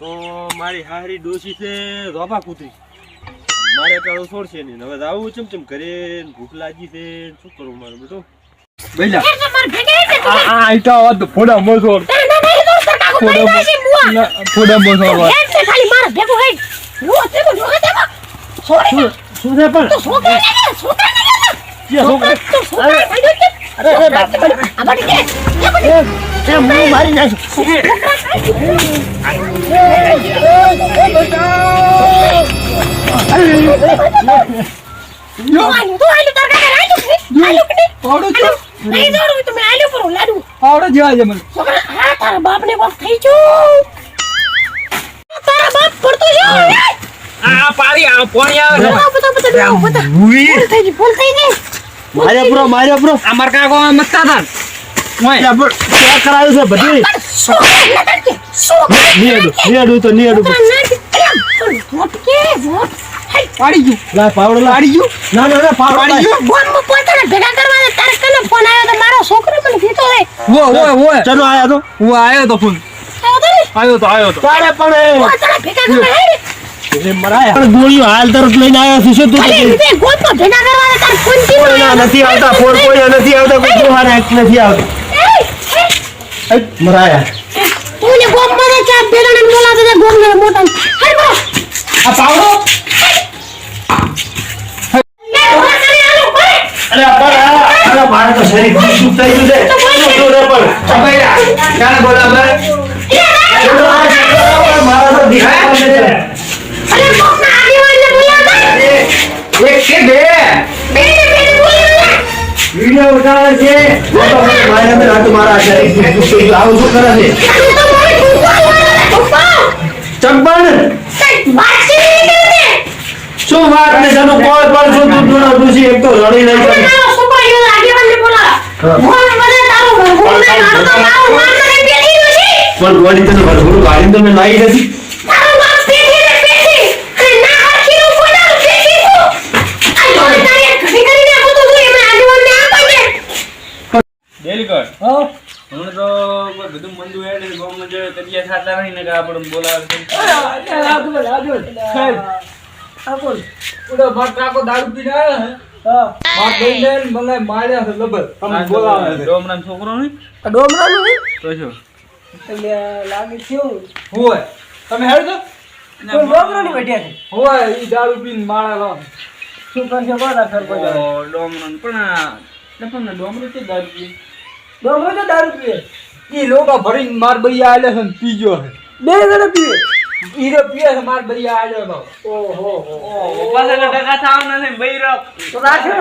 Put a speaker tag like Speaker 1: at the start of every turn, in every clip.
Speaker 1: તો મારી હારી ડોસી છે રોબા કૂતરી મારે ટાળો છોડશે નહીં. હવે આવું ચમ કરે ને ભૂખ લાગી છે શું કરું મારું બેટો બેલા. આ આ આઈટા વાત તો ફોડા મોસો. ફોડા મોસો. વાત શું છે પણ? ક્યાં છોકરા
Speaker 2: મારી નાખ
Speaker 1: પાવડો છો પાવડો જેવા છે મને.
Speaker 2: બાપ ને બાપ થઈ ગયું. તારા બાપ પડતો છે
Speaker 1: આ પાડી આ પોણી આવે
Speaker 2: બધા ફૂલ થઈ ગઈ ફૂલ થઈ ગઈ.
Speaker 1: માર્યા પૂરો માર્યા પૂરો. અમાર કાકો મસ્તા હતા કરાવ્યું છે બધી? નિયડું નિયડું તો
Speaker 2: વોટ
Speaker 1: પાડી ગયું. લા પાવડો પાડી ગયું. ના ના ના પાડી ગયું.
Speaker 2: ગોમમાં પોતાને ભેગા કરવા. તારે કને ફોન આવ્યો તો મારો છોકરો મને કીધો હે.
Speaker 1: વો વો વો. ચલો આયા તો. હું આયો તો ફૂલ.
Speaker 2: આવ્યો તો ને?
Speaker 1: આયો તો આયો તો. તારે પણ
Speaker 2: પોતાને ભેગા કરવા હે
Speaker 1: એ મરાયા. પણ ગોળીઓ હાલ તરફ લઈને આવ્યા છે શું તું
Speaker 2: અરે તે ભેગા કરવા તારે ફોન કીધો
Speaker 1: કોઈ ના નથી આવતા ફોન કોઈ નથી આવતા કોઈ નથી આવતા. અરે અરે મારે તો શરીર થઈ ગયું છે. પર ક્યાં મારા? તો દિખાય
Speaker 2: અરે
Speaker 1: એક કે બે. વિડિયો ઉતારે છે. મારા મે રાત મારા આચાર્ય આવું શું કરે છે? ચંપણ શું વાત ને તને કોલ પર શું તું તું તું એક તો રડી
Speaker 2: લઈ નથી
Speaker 1: પણ વળી તને ભરભરું ગાડી તમે લાવી નથી?
Speaker 3: નહીં તો શું ઓ, ડોમરાનો પણ આ પણ આ ડોમરું તો દારૂ પીએ.
Speaker 1: માર બૈયા આલે છે પીજો છે. બે જણા પીવે. તો છે માર બૈયા આલે તો ઓહો
Speaker 3: ઓ, પાછળ ટકા થાવ નથી બૈરો.
Speaker 1: તો રાખે.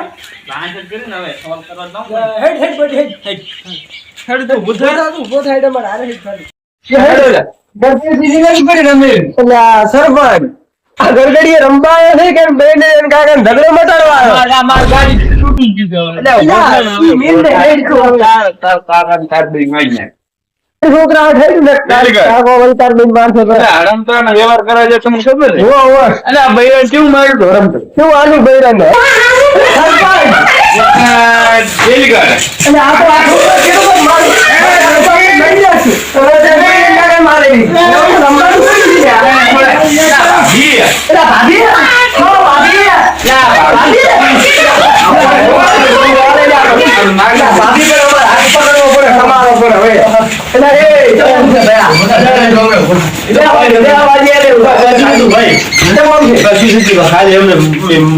Speaker 3: પાંચ કરીને હવે સવાલ કરવા દઉં
Speaker 1: હેડ હેડ બડ હેડ. હેડ. હેડ તો બુધા તું બો સાઈડમાં આરે હેડ ખાલી. હેડ ઓલા બરફી સીધી નથી પડી રમે અલ્યા સરપંચ આ ગરગડીએ રંબા આવ્યો છે કે બેન ને કાકા ઝઘડો મટાડવા આવ્યો
Speaker 3: માર ગાડી તૂટી ગયું
Speaker 1: છોકરા હેડ ને કાકો વળી તાર બેન મારશે તો
Speaker 3: હડમતાનો વ્યવહાર કરે છે તમને ખબર છે.
Speaker 1: ઓ ઓ
Speaker 3: અલે આ કેવું માર્યું તું રમતો
Speaker 1: શું આલુ બૈરા ને સરપંચ
Speaker 3: ડેલીગઢ
Speaker 1: એટલે આ તો આ છોકરો કેવો પણ મારે મરી જશે તો તે બેન મારે રમવાનું કરી દીધા.
Speaker 3: ભાભી
Speaker 1: ભાભી ઓ ભાભી લા ભાભી ભાભી પર અમાર હાથ પકડવો પડે તમારો પર હવે એલા એ કેમ છે ભયા એલા ભાઈ એલા વાજી આલે
Speaker 3: ભાઈ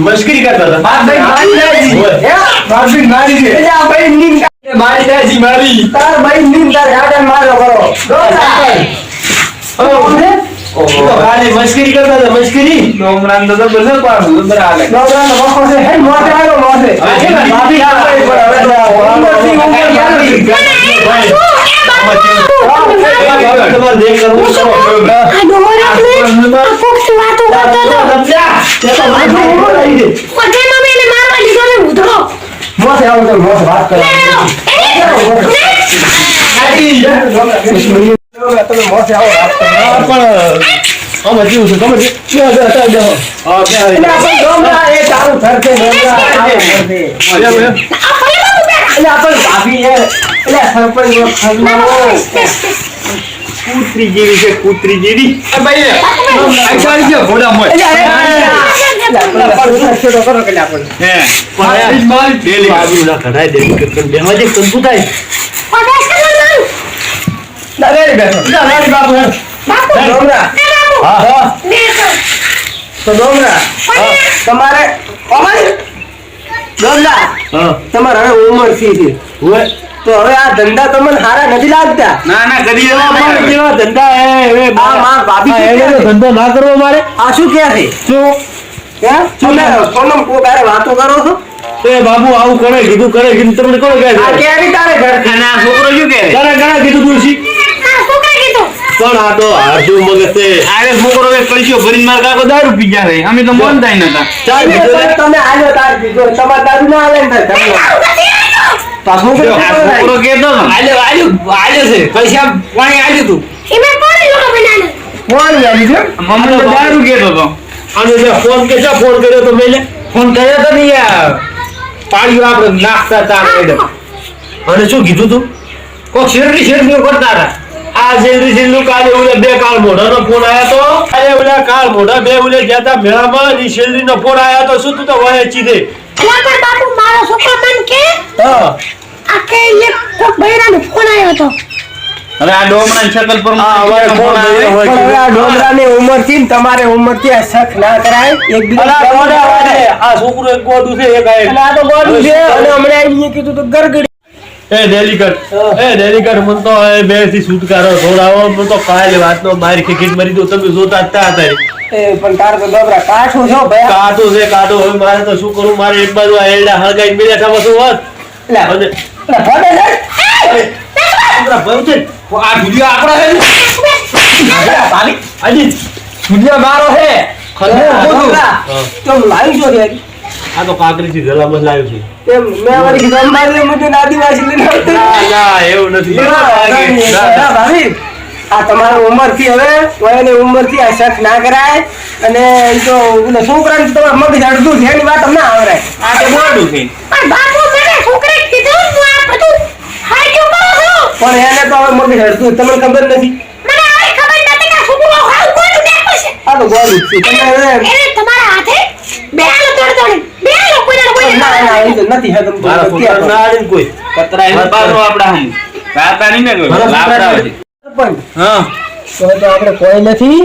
Speaker 3: મસ્કરી કરતા
Speaker 1: મારી.
Speaker 3: મારી
Speaker 1: તાર ભાઈ નીમ તાર ગાડન મારો કરો.
Speaker 3: ખાલી મસ્કરી કરતા હતા મસ્કરી ડોમરાન તો બધું પાડું તો બરાબર
Speaker 1: નવરાનો વખો છે હે મોટે આવ્યો મોટે. ભાભી આ પર હવે તો ઉંમરથી ઉંમર યારી
Speaker 3: તમારે દેખ કરવું
Speaker 2: આ ડોરા ને? આ ફોક્સ વાતો કરે તો તો.
Speaker 3: તે તો મને ખબર પડી ગઈ.
Speaker 2: પોતાનો મેં એને મારવા લીધો ને ઉધડો.
Speaker 3: મોસે આવો તો મોસે વાત કરો. તમે મોસે આવો
Speaker 1: પણ જેવું છે. હા, બે
Speaker 3: એ તારું. એટલે આપણે ભાભી છે. એટલે
Speaker 1: કૂતરી જેવી છે કૂતરી જેવી
Speaker 3: ભાઈ પર છેડો કરો રેડી બેઠો. રેડી બાપુ, હેડ.
Speaker 2: બાપુ.
Speaker 3: હેડ, ડોમરા.
Speaker 2: એ બાપુ.
Speaker 1: હા.
Speaker 3: હા, તો ડોમરા, તમારે ડોમરા, તમારે હવે ઉંમર થઈ છે
Speaker 1: હોય
Speaker 3: તો હવે આ ધંધા તમને સારા નથી લાગતા
Speaker 1: અમારે કેવા ધંધા હે હવે
Speaker 3: આ માં ભાભી કે?
Speaker 1: ધંધો ના કરવો મારે
Speaker 3: આ શું કહે છે
Speaker 1: શું
Speaker 3: હે? તમે સોનમ કો બારે વાતો કરો છો
Speaker 1: એ બાબુ આવું કરે કીધું કરે કીધું તમને કોણ કહે
Speaker 3: આ
Speaker 1: છે
Speaker 3: કેરી તારે ઘર
Speaker 1: છોકરો શું કહે ઘણા ઘણા કીધું તુલસી
Speaker 2: આ.
Speaker 1: પણ આ તો હારતું મગજ છે.
Speaker 4: અરે છોકરો એ કળશીઓ ભરીને માર કાકો દારૂ પી ગયા રે. અમે તો માનતા નતા.
Speaker 1: ચાલ
Speaker 3: તમે
Speaker 1: કીધું
Speaker 3: તમે આલ્યો તાર પીજો તમારે દારૂ ના આલે ને
Speaker 2: નથી
Speaker 3: તો આ છોકરો
Speaker 4: આ
Speaker 3: શું
Speaker 4: છોકરો
Speaker 3: કરે?
Speaker 4: કેતો હતો.
Speaker 3: આલ્યો આલ્યો આલ્યો છે. પૈસા પાણી આલ્યું તું.
Speaker 2: એ પાણી લોકો બનાને?
Speaker 3: કોણ આલ્યું છે?
Speaker 4: મમ્મી તો દારૂ કેતો તો
Speaker 1: અને જે ફોન કે છે ફોન કર્યો તો મેલે.
Speaker 3: ફોન કર્યો તો ને યાર. પાડ્યું આપણે નાખતા તા
Speaker 1: અને શું કીધું તું?
Speaker 3: કોક શેરડી શેરડીઓ કરતા હતા.
Speaker 1: આ જેલરી જેલનું કાલે ઓલે બે કાળ મોઢાનો ફોન આયો તો? કાલે ઓલા કાળ મોઢા બે ઓલે ગયા તા મેળામાં ઈ શેલરીનો ફોન આયો તો શું તું તો વહે ચીધે?
Speaker 2: અલા પણ બાપુ મારો છોકરો મન કે?
Speaker 1: હા.
Speaker 2: આ કે એક કોક બૈરાનો ફોન આવ્યો હતો
Speaker 4: હવે આ ડોમણા શકલ પર
Speaker 1: હા, અમારે ફોન આવ્યો હોય.
Speaker 3: પણ હવે આ ડોમરાની ઉંમરથી તમારે ઉંમરથી આ શક ના કરાય. એક
Speaker 1: ગોડા
Speaker 3: બીજા
Speaker 1: આ છોકરો એક ગોડું છે એક આ
Speaker 3: તો ગોળું છે. અને હમણાં કીધું તો ગરગડી
Speaker 1: એ
Speaker 3: હા.
Speaker 1: એ ડેલીગઢ મને તો એ બેથી છુટકારો થોડાવો મને તો કાલે વાતનો મારી ખીખીટ મરી દો. તમે જોતા
Speaker 3: એ પણ તાર તો કાઠું છો ભાઈ
Speaker 1: કાઢો છે હવે મારે તો શું કરું? મારે એક બાજુ આ એરડા હળગાઈ મેળ્યા થવા શું
Speaker 3: એટલે
Speaker 1: અને
Speaker 3: લે છે. આ વિડિયો આપણો છે ને? ભાભી
Speaker 1: હાજી
Speaker 3: મારો છે. તો લાવી જો રે
Speaker 1: આ તો કાકરીથી ગળામાં લાવ્યું છે.
Speaker 3: એમ મેં વળી કીધું ને મુજે આદિવાસી લઈને આવતો.
Speaker 1: ના ના એવું નથી.
Speaker 3: ના, ના, ના, ભાભી આ તમારા ઉંમરથી હવે વયની ઉંમરથી આ શક ના કરાય અને જો તો ઓલા છોકરાને તો તમારે મગજ અડધું છે એની વાત અમને આવડે
Speaker 4: આ તો મોડું છે.
Speaker 2: પણ બાપુ મને છોકરે કીધું તું આ બધું હાઈજો કરું છું.
Speaker 3: પણ એને તો હવે મગજ અડધું તમને ખબર નથી?
Speaker 2: મને આ ખબર નથી કે છોકરો હાવ કોનું દેખો છે?
Speaker 3: આ તો ગોળું છે. તમે
Speaker 2: તમારા હાથે બે હાલો તોડ તોડી કોઈ ના
Speaker 3: ના ના એ તો નથી હે તમે
Speaker 1: મારા છોકરા ના આડે કોઈ.
Speaker 4: કતરા એને બારો આપડા હમ રાતા નહીં ને લાપડા
Speaker 1: છોકરા
Speaker 3: પણ
Speaker 4: હા.
Speaker 3: તો તો આપણે કોઈ નથી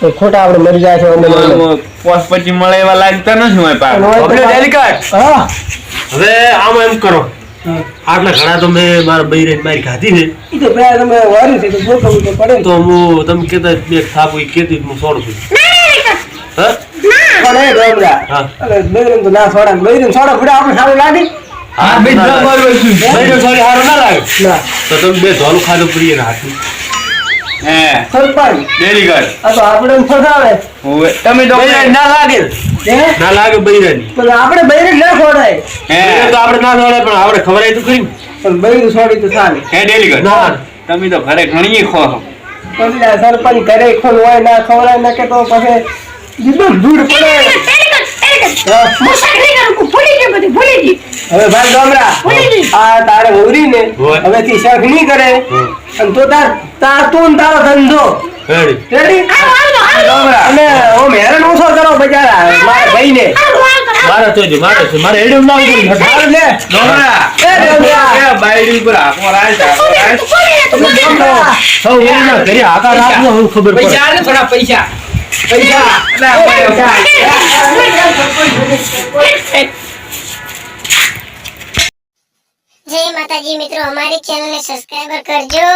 Speaker 3: તો ખોટા આપણે મરી જાય છે અમે
Speaker 4: પોસ પછી મળે એવા લાગતા નથી હોય પાક.
Speaker 3: પણ હોય તો
Speaker 1: આપણે
Speaker 3: પાછું- હા.
Speaker 1: હવે આમ એમ કરો. આટલા ઘણા તો મેં મારા બૈરે મારી ખાધી છે.
Speaker 3: ઈ તો પેલા તમે વાર્યું છે તો પડે ને.
Speaker 1: તો હું તમે કહેતા બે થાપ હોય કેતી હું છોડું છું. હા?
Speaker 3: પણ એ ડોમરા
Speaker 1: હા.
Speaker 3: બૈરન તો ના છોડા બૈરન છોડા ભૂડા આપણે સારું લાગે.
Speaker 1: હા
Speaker 4: બે
Speaker 1: ના લાગે.
Speaker 4: વસ્તુ છે.
Speaker 1: બૈરો છોડી હારું ના લાગે?
Speaker 3: ના.
Speaker 1: તો તમે બે ધોલું ખાધું પ્રિય ના
Speaker 4: હે.
Speaker 3: સરપંચ
Speaker 4: ડેલીગઢ
Speaker 3: આ તો આપણે.
Speaker 4: તમે તો
Speaker 1: ના લાગે. ના લાગે બૈરાની.
Speaker 3: પણ આપણે બૈરન ના છોડાય.
Speaker 4: હે.
Speaker 1: તો આપણે ના દોડે પણ આપણે ખબર તો ખરી
Speaker 3: પણ બૈરું છોડી તો ચાલે.
Speaker 4: હે ડેલીગઢ
Speaker 1: ના.
Speaker 4: તમે તો ઘરે ઘણી ખો
Speaker 3: સરપંચ ઘરે ખોલ હોય ના ખવડાય ના કે તો પછી જીદું દૂર પડે હવે ભાઈ ડોમરા
Speaker 2: ભૂલી ગઈ
Speaker 3: આ તારે હોરી ને
Speaker 1: હવે
Speaker 3: થી શક નહીં કરે. અને તો તાર તાર તું ને તારો ધંધો અને ઓમ હેરાન ઓછો કરો બચારા મારા
Speaker 2: આવો આવો
Speaker 1: મારે તો જો મારે છે મારે એડમ ના ઉતરી
Speaker 3: હારું લે
Speaker 4: ડોમરા.
Speaker 3: એ ડોમરા.
Speaker 4: એ બાયડી ઉપર હાંકો રાખ, હાંકો
Speaker 3: ડોમરા.
Speaker 1: સૌ એના ઘરે આકાર રાખનો ખબર પડે
Speaker 3: પૈસા થોડા પૈસા પૈસા
Speaker 4: ના, પૈસા.
Speaker 5: જય માતાજી મિત્રો અમારી ચેનલને સબસ્ક્રાઈબર કરજો